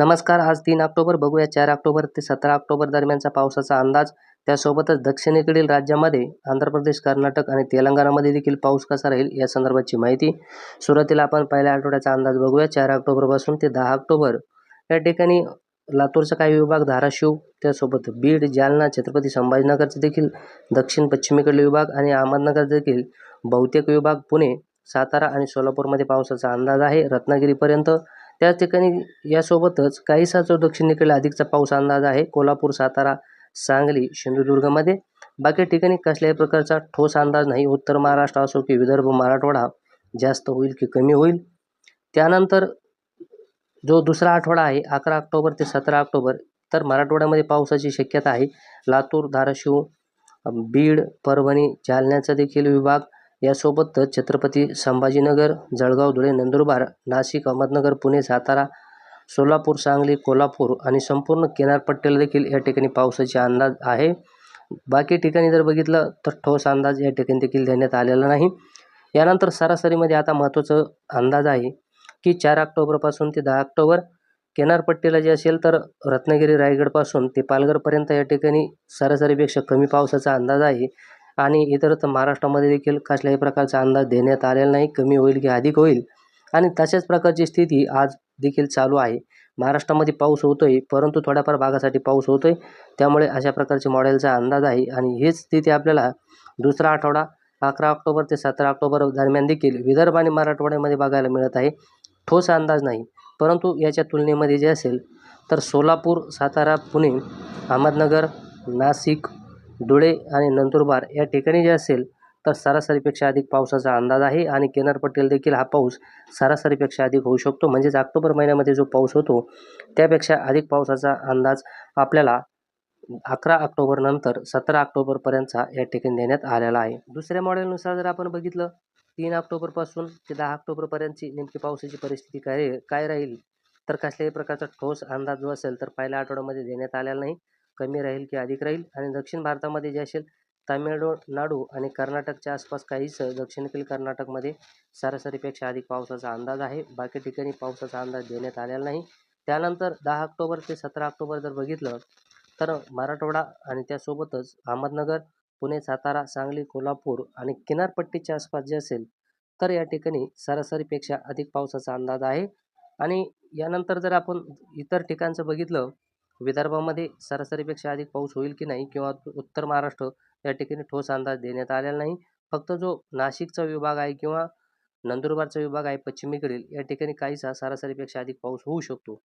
नमस्कार आज तीन ऑक्टोबर. बघूया चार ऑक्टोबर ते सतरा ऑक्टोबर दरम्यानचा पावसाचा अंदाज. त्यासोबतच दक्षिणेकडील राज्यामध्ये आंध्र प्रदेश कर्नाटक आणि तेलंगणामध्ये देखील पाऊस कसा राहील या संदर्भाची माहिती सुरुवातीला आपण पहिल्या आठवड्याचा अंदाज बघूया. चार ऑक्टोबरपासून ते दहा ऑक्टोबर. या ठिकाणी लातूरचा काही विभाग धाराशिव त्यासोबत बीड जालना छत्रपती संभाजीनगरचे देखील दक्षिण पश्चिमेकडील विभाग आणि अहमदनगर देखील बहुतेक विभाग पुणे सातारा आणि सोलापूरमध्ये पावसाचा अंदाज आहे. रत्नागिरीपर्यंत त्याच ठिकाणी यासोबतच काहीसा जो दक्षिणेकडे अधिकचा पाऊस अंदाज आहे. कोल्हापूर सातारा सांगली सिंधुदुर्गमध्ये. बाकी ठिकाणी कसल्याही प्रकारचा ठोस अंदाज नाही. उत्तर महाराष्ट्र असो की विदर्भ मराठवाडा जास्त होईल की कमी होईल. त्यानंतर जो दुसरा आठवडा आहे अकरा ऑक्टोबर ते सतरा ऑक्टोबर तर मराठवाड्यामध्ये पावसाची शक्यता आहे. लातूर धाराशिव बीड परभणी जालन्याचा देखील विभाग यासोबतच छत्रपती संभाजीनगर जळगाव धुळे नंदुरबार नाशिक अहमदनगर पुणे सातारा सोलापूर सांगली कोल्हापूर आणि संपूर्ण किनारपट्टीला देखील या ठिकाणी पावसाचे अंदाज आहे. बाकी ठिकाणी जर बघितलं तर ठोस अंदाज या ठिकाणी देखील देण्यात आलेला नाही. यानंतर सरासरीमध्ये आता महत्त्वाचं अंदाज आहे की चार ऑक्टोबरपासून ते दहा ऑक्टोबर किनारपट्टीला जे असेल तर रत्नागिरी रायगडपासून ते पालघरपर्यंत या ठिकाणी सरासरीपेक्षा कमी पावसाचा अंदाज आहे. आणि इतरत्र महाराष्ट्रामध्ये देखील कसल्याही प्रकारचा अंदाज देण्यात आलेला नाही. कमी होईल की अधिक होईल? आणि तशाच प्रकारची स्थिती आज देखील चालू आहे. महाराष्ट्रामध्ये पाऊस होतो आहे परंतु थोड्याफार भागासाठी पाऊस होतोय. त्यामुळे अशा प्रकारचे मॉडेलचा अंदाज आहे. आणि हीच स्थिती आपल्याला दुसरा आठवडा अकरा ऑक्टोबर ते सतरा ऑक्टोबर दरम्यान देखील विदर्भ आणि मराठवाड्यामध्ये बघायला मिळत आहे. ठोस अंदाज नाही. परंतु याच्या तुलनेमध्ये जे असेल तर सोलापूर सातारा पुणे अहमदनगर नाशिक धुळे आणि नंदुरबार या ठिकाणी जे असेल तर सरासरीपेक्षा अधिक पावसाचा अंदाज आहे आणि किनारपट्टीला देखील हा पाऊस सरासरीपेक्षा अधिक होऊ शकतो. म्हणजेच ऑक्टोबर महिन्यामध्ये जो पाऊस होतो त्यापेक्षा अधिक पावसाचा अंदाज आपल्याला अकरा ऑक्टोबरनंतर सतरा ऑक्टोबरपर्यंतचा या ठिकाणी देण्यात आलेला आहे. दुसऱ्या मॉडेलनुसार जर आपण बघितलं तीन ऑक्टोबरपासून ते दहा ऑक्टोबरपर्यंतची नेमकी पावसाची परिस्थिती काय काय राहील तर कसल्याही प्रकारचा ठोस अंदाज जो असेल तर पहिल्या आठवड्यामध्ये देण्यात आलेला नाही. कमी राहील की अधिक राहील? आणि दक्षिण भारतामध्ये जे असेल तामिळनाडू आणि कर्नाटकच्या आसपास काहीच दक्षिणेकडील कर्नाटकमध्ये सरासरीपेक्षा अधिक पावसाचा अंदाज आहे. बाकी ठिकाणी पावसाचा अंदाज देण्यात आलेला नाही. त्यानंतर दहा ऑक्टोबर ते सतरा ऑक्टोबर जर बघितलं तर मराठवाडा आणि त्यासोबतच अहमदनगर पुणे सातारा सांगली कोल्हापूर आणि किनारपट्टीच्या आसपास जे असेल तर या ठिकाणी सरासरीपेक्षा अधिक पावसाचा अंदाज आहे. आणि यानंतर जर आपण इतर ठिकाणचं बघितलं विदर्भामध्ये सरासरीपेक्षा अधिक पाऊस होईल की नाही किंवा उत्तर महाराष्ट्र या ठिकाणी ठोस अंदाज देण्यात आलेला नाही. फक्त जो नाशिकचा विभाग आहे किंवा नंदुरबारचा विभाग आहे पश्चिमेकडील या ठिकाणी काहीसा सरासरीपेक्षा अधिक पाऊस होऊ शकतो.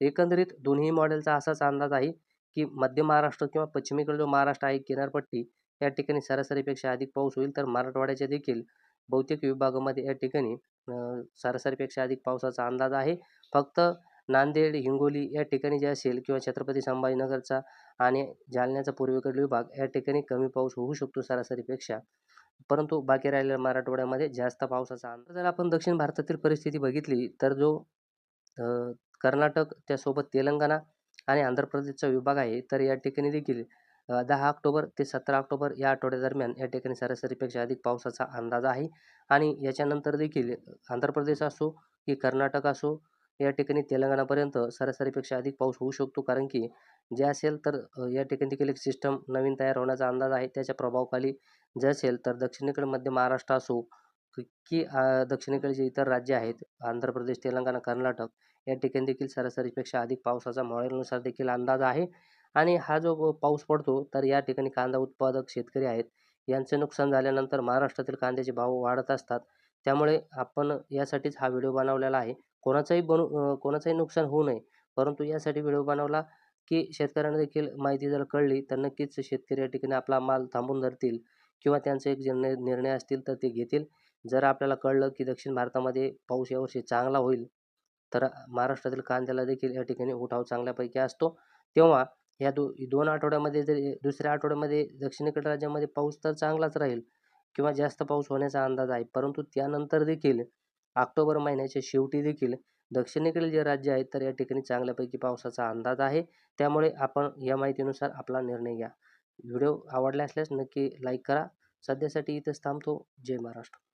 एकंदरीत दोन्ही मॉडेलचा असाच अंदाज आहे की मध्य महाराष्ट्र किंवा पश्चिमेकडील जो महाराष्ट्र आहे किनारपट्टी या ठिकाणी सरासरीपेक्षा अधिक पाऊस होईल तर मराठवाड्याच्या देखील बहुतेक विभागामध्ये या ठिकाणी सरासरीपेक्षा अधिक पावसाचा अंदाज आहे. फक्त नांदेड हिंगोली या ठिकाणी जे असेल किंवा छत्रपती संभाजीनगरचा आणि जालन्याचा पूर्वेकडील विभाग या ठिकाणी कमी पाऊस होऊ शकतो सरासरीपेक्षा. परंतु बाकी राहिलेल्या मराठवाड्यामध्ये जास्त पावसाचा अंदाज. जर आपण दक्षिण भारतातील परिस्थिती बघितली तर जो कर्नाटक त्यासोबत तेलंगणा आणि आंध्र प्रदेशचा विभाग आहे तर या ठिकाणी देखील दहा ऑक्टोबर ते सतरा ऑक्टोबर या आठवड्यादरम्यान या ठिकाणी सरासरीपेक्षा अधिक पावसाचा अंदाज आहे. आणि याच्यानंतर देखील आंध्र प्रदेश असो की कर्नाटक असो या ठिकाणी तेलंगणापर्यंत सरासरीपेक्षा अधिक पाऊस होऊ शकतो. कारण की जे असेल तर या ठिकाणी देखील एक सिस्टम नवीन तयार होण्याचा अंदाज आहे. त्याच्या प्रभावाखाली जे असेल तर दक्षिणेकडे मध्य महाराष्ट्र असो की दक्षिणेकडे जे इतर राज्य आहेत आंध्र प्रदेश तेलंगणा कर्नाटक या ठिकाणी देखील सरासरीपेक्षा अधिक पावसाचा मॉडेलनुसार देखील अंदाज आहे. आणि हा जो पाऊस पडतो तर या ठिकाणी कांदा उत्पादक शेतकरी आहेत. यांचे नुकसान झाल्यानंतर महाराष्ट्रातील कांद्याचे भाव वाढत असतात. त्यामुळे आपण यासाठीच हा व्हिडिओ बनवलेला आहे. कोणाचाही बनू कोणाचंही नुकसान होऊ नये. परंतु यासाठी व्हिडिओ बनवला की शेतकऱ्यांना देखील माहिती जर कळली तर नक्कीच शेतकरी या ठिकाणी आपला माल थांबून धरतील किंवा त्यांचे एक जे निर्णय असतील तर ते घेतील. जर आपल्याला कळलं की दक्षिण भारतामध्ये पाऊस यावर्षी चांगला होईल तर महाराष्ट्रातील कांद्याला देखील या ठिकाणी उठाव चांगल्यापैकी असतो. तेव्हा ह्या दो दोन आठवड्यामध्ये जर दुसऱ्या आठवड्यामध्ये दक्षिणेकडील राज्यामध्ये पाऊस तर चांगलाच राहील किंवा जास्त पाऊस होण्याचा अंदाज आहे. परंतु त्यानंतर देखील ऑक्टोबर महिन्याच्या शेवटी देखील दक्षिणेकडील जे राज्य आहेत तर या ठिकाणी चांगल्यापैकी पावसाचा अंदाज आहे. त्यामुळे आपण या माहितीनुसार आपला निर्णय घ्या. व्हिडिओ आवडला असल्यास नक्की लाईक करा. सध्यासाठी इथंच थांबतो. जय महाराष्ट्र.